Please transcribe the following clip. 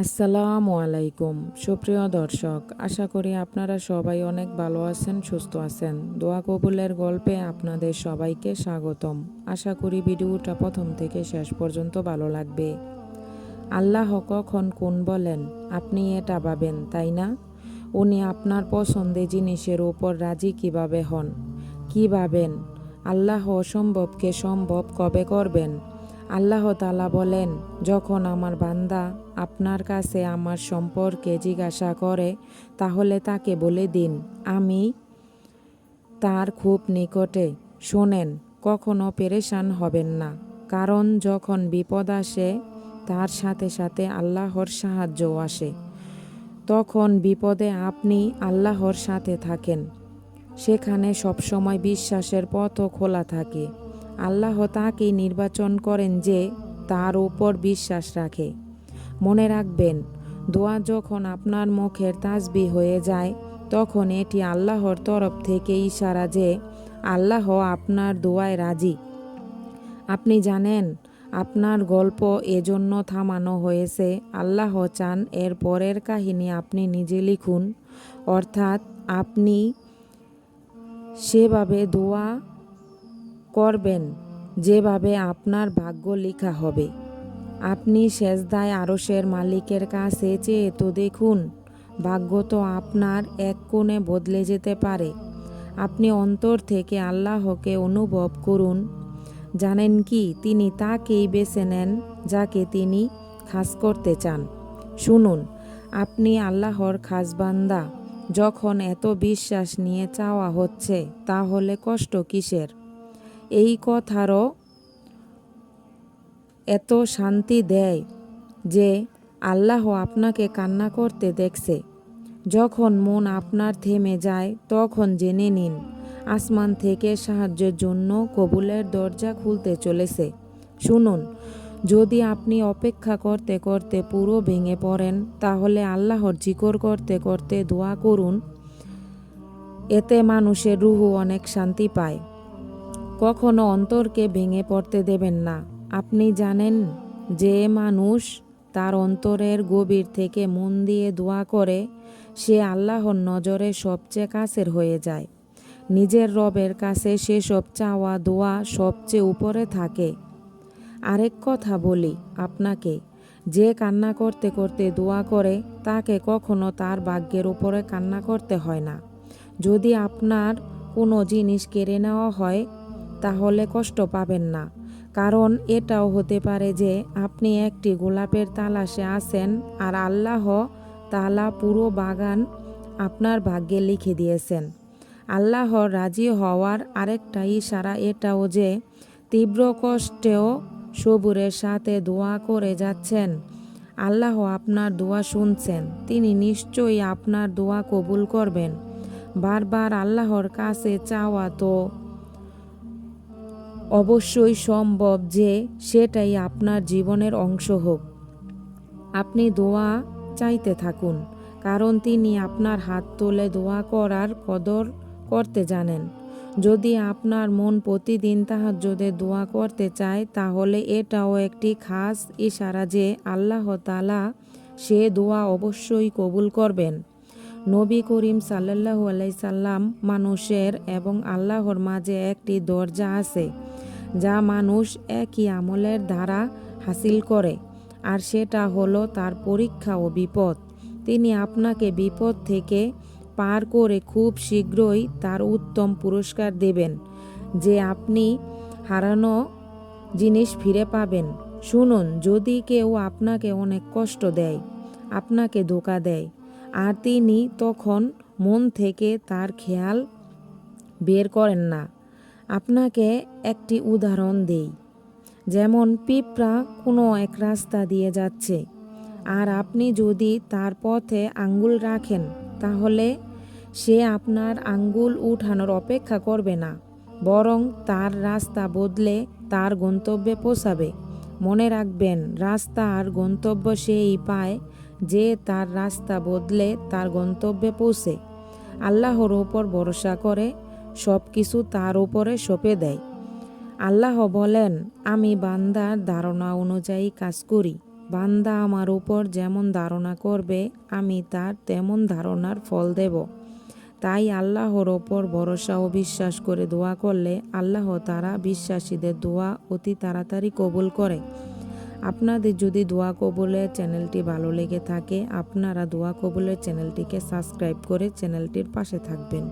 আসসালামু আলাইকুম। সুপ্রিয় দর্শক, আশা করি আপনারা সবাই অনেক ভালো আছেন, সুস্থ আছেন। দোয়া কবুলের গল্পে আপনাদের সবাইকে স্বাগতম। আশা করি ভিডিওটা প্রথম থেকে শেষ পর্যন্ত ভালো লাগবে। আল্লাহ কখন কোন বলেন, আপনি এটা ভাবেন, তাই না? উনি আপনার পছন্দে জিনিসের উপর রাজি কীভাবে হন? কি ভাবেন? আল্লাহ অসম্ভবকে সম্ভব কবে করবেন? আল্লাহ তালা বলেন, যখন আমার বান্দা আপনার কাছে আমার সম্পর্কে জিজ্ঞাসা করে, তাহলে তাকে বলে দিন, আমি তার খুব নিকটে। শোনেন, কখনো পেরেশান হবেন না, কারণ যখন বিপদ আসে, তার সাথে সাথে আল্লাহর সাহায্যও আসে। তখন বিপদে আপনি আল্লাহর সাথে থাকেন। সেখানে সবসময় বিশ্বাসের পথও খোলা থাকে। আল্লাহ তাকেই নির্বাচন করেন যে তার উপর বিশ্বাস রাখে। মনে রাখবেন, দোয়া যখন আপনার মুখের তাসবি হয়ে যায়, তখন এটি আল্লাহর তরফ থেকে ইশারা যে আল্লাহ আপনার দোয়ায় রাজি। আপনি জানেন, আপনার গল্প এজন্য থামানো হয়েছে। আল্লাহ চান এর পরের কাহিনী আপনি নিজে লিখুন। অর্থাৎ আপনি সেভাবে দোয়া করবেন, যেভাবে আপনার ভাগ্য লেখা হবে। আপনি সেজদায় আরসের মালিকের কাছে চেয়ে তো দেখুন, ভাগ্য তো আপনার এক কোণে বদলে যেতে পারে। আপনি অন্তর থেকে আল্লাহকে অনুভব করুন। জানেন কি, তিনি তাকেই বেছে নেন, যাকে তিনি খাস করতে চান। শুনুন, আপনি আল্লাহর খাসবান্দা। যখন এত বিশ্বাস নিয়ে চাওয়া হচ্ছে, তাহলে কষ্ট কিসের? এই কথারও এত শান্তি দেয় যে আল্লাহ আপনাকে কান্না করতে দেখছে। যখন মন আপনার থেমে যায়, তখন জেনে নিন, আসমান থেকে সাহায্যের জন্য কবুলের দরজা খুলতে চলেছে। শুনুন, যদি আপনি অপেক্ষা করতে করতে পুরো ভেঙে পড়েন, তাহলে আল্লাহর জিকর করতে করতে দোয়া করুন। এতে মানুষের রুহু অনেক শান্তি পায়। কখনো অন্তরকে ভেঙে পড়তে দেবেন না। আপনি জানেন, যে মানুষ তার অন্তরের গভীর থেকে মন দিয়ে দোয়া করে, সে আল্লাহর নজরে সবচেয়ে কাছের হয়ে যায়। নিজের রবের কাছে সেসব চাওয়া, দোয়া সবচেয়ে উপরে থাকে। আরেক কথা বলি আপনাকে, যে কান্না করতে করতে দোয়া করে, তাকে কখনো তার ভাগ্যের উপরে কান্না করতে হয় না। যদি আপনার কোনো জিনিস কেড়ে নেওয়া হয় তাহলে কষ্ট পাবেন না। কারণ এটাও হতে পারে যে আপনি একটি গোলাপের তালাশে আছেন আর আল্লাহ তালা পুরো বাগান আপনার ভাগ্যে লিখে দিয়েছেন। আল্লাহর রাজি হওয়ার আরেকটা ইশারা এটাও যে তীব্র কষ্টেও সবুরের সাথে দোয়া করে যাচ্ছেন। আল্লাহ আপনার দোয়া শুনছেন, তিনি নিশ্চয়ই আপনার দোয়া কবুল করবেন। বারবার আল্লাহর কাছে চাওয়া তো অবশ্যই সম্ভব যে সেটাই আপনার জীবনের অংশ হোক। আপনি দোয়া চাইতে থাকুন, কারণ তিনি আপনার হাত তুলে দোয়া করার কদর করতে জানেন। যদি আপনার মন প্রতিদিন তাহাজ্জুদে দোয়া করতে চায়, তাহলে এটাও একটি খাস ইশারা যে আল্লাহ তালা সে দোয়া অবশ্যই কবুল করবেন। নবী করিম সাল্লাহু আলাইসাল্লাম মানুষের এবং আল্লাহর মাঝে একটি দরজা আছে, যা মানুষ একই আমলের দ্বারা হাসিল করে, আর সেটা হলো তার পরীক্ষা ও বিপদ। তিনি আপনাকে বিপদ থেকে পার করে খুব শীঘ্রই তার উত্তম পুরস্কার দেবেন, যে আপনি হারানো জিনিস ফিরে পাবেন। শুনুন, যদি কেউ আপনাকে অনেক কষ্ট দেয়, আপনাকে ধোকা দেয় আর তিনি তখন মন থেকে তার খেয়াল বের করেন না। আপনাকে একটি উদাহরণ দেই। যেমন পিঁপড়া কোনো এক রাস্তা দিয়ে যাচ্ছে। আর আপনি যদি তার পথে আঙ্গুল রাখেন, তাহলে সে আপনার আঙ্গুল উঠানোর অপেক্ষা করবে না, বরং তার রাস্তা বদলে তার গন্তব্যে পৌঁছাবে। মনে রাখবেন রাস্তা আর গন্তব্য সেই পায় যে তার রাস্তা বদলে তার গন্তব্যে পৌঁছে। আল্লাহর ওপর ভরসা করে সব কিছু তার উপরে সঁপে দেয়। আল্লাহ বলেন, আমি বান্দার ধারণা অনুযায়ী কাজ করি। বান্দা আমার উপর যেমন ধারণা করবে, আমি তার তেমন ধারণার ফল দেব। তাই আল্লাহর ওপর ভরসা ও বিশ্বাস করে দোয়া করলে আল্লাহ তারা বিশ্বাসীদের দোয়া অতি তাড়াতাড়ি কবুল করে। আপনাদের যদি দোয়া কবুলের চ্যানেলটি ভালো লেগে থাকে, আপনারা দোয়া কবলের চ্যানেলটিকে সাবস্ক্রাইব করে চ্যানেলটির পাশে থাকবেন।